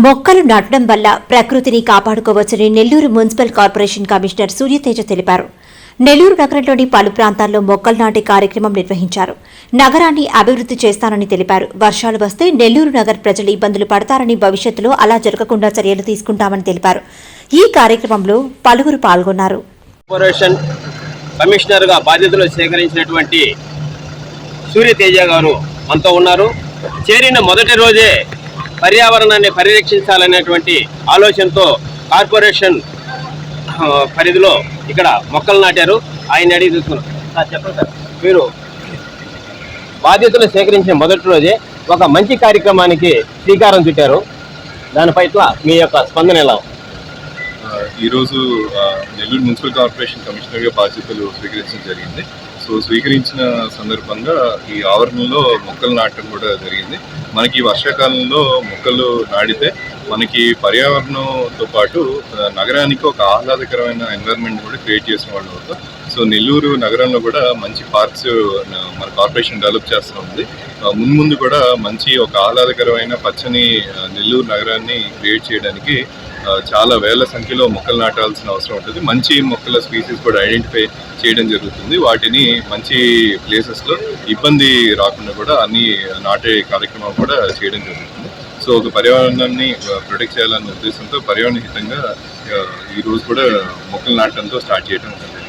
మొక్కలు నాటడం వల్ల ప్రకృతిని కాపాడుకోవచ్చని Nellore municipal corporation commissioner Suryateja తెలిపారు. నెల్లూరు నగరంలోని పలు ప్రాంతాల్లో మొక్కలు నాటే కార్యక్రమం నిర్వహించారు. నగరాన్ని అభివృద్ధి చేస్తానని తెలిపారు. వర్షాలు వస్తే నెల్లూరు నగర్ ప్రజలు ఇబ్బందులు పడతారని భవిష్యత్తులో అలా జరగకుండా చర్యలు తీసుకుంటామని తెలిపారు. ఈ కార్యక్రమంలో పలువురు పాల్గొన్నారు. కార్పొరేషన్ కమిషనర్గా బాధ్యతలు స్వీకరించినటువంటి సూర్యతేజ గారు మనతో ఉన్నారు. చేరిన మొదటి రోజే పర్యావరణాన్ని పరిరక్షించాలనేటువంటి ఆలోచనతో కార్పొరేషన్ పరిధిలో ఇక్కడ మొక్కలు నాటారు. ఆయన అడిగి చూసుకున్నాం. సార్ చెప్పండి సార్. మీరు బాధ్యతలు సేకరించిన మొదటి రోజే ఒక మంచి కార్యక్రమానికి శ్రీకారం చుట్టారు. దాని పట్ల మీ యొక్క స్పందన ఎలా ఈరోజు నెల్లూరు మున్సిపల్ కార్పొరేషన్ కమిషనర్గా బాధ్యతలు స్వీకరించడం జరిగింది. సో స్వీకరించిన సందర్భంగా ఈ ఆవరణలో మొక్కలు నాటడం కూడా జరిగింది. మనకి వర్షాకాలంలో మొక్కలు నాటితే మనకి పర్యావరణంతో పాటు నగరానికి ఒక ఆహ్లాదకరమైన ఎన్విరాన్మెంట్ కూడా క్రియేట్ చేసిన వాళ్ళు సో నెల్లూరు నగరంలో కూడా మంచి పార్క్స్ మన కార్పొరేషన్ డెవలప్ చేస్తూ ఉంది. ముందు మున్ముందు కూడా మంచి ఒక ఆహ్లాదకరమైన పచ్చని నెల్లూరు నగరాన్ని క్రియేట్ చేయడానికి చాలా వేల సంఖ్యలో మొక్కలు నాటాల్సిన అవసరం ఉంటుంది. మంచి మొక్కల స్పీసీస్ కూడా ఐడెంటిఫై చేయడం జరుగుతుంది. వాటిని మంచి ప్లేసెస్లో ఇబ్బంది రాకుండా కూడా అన్ని నాటే కార్యక్రమం కూడా చేయడం జరుగుతుంది. సో ఒక పర్యావరణాన్ని ప్రొటెక్ట్ చేయాలన్న ఉద్దేశంతో పర్యావరణ హితంగా ఈరోజు ఈ రోజు కూడా మొక్కలు నాటడంతో స్టార్ట్ చేయడం జరిగింది.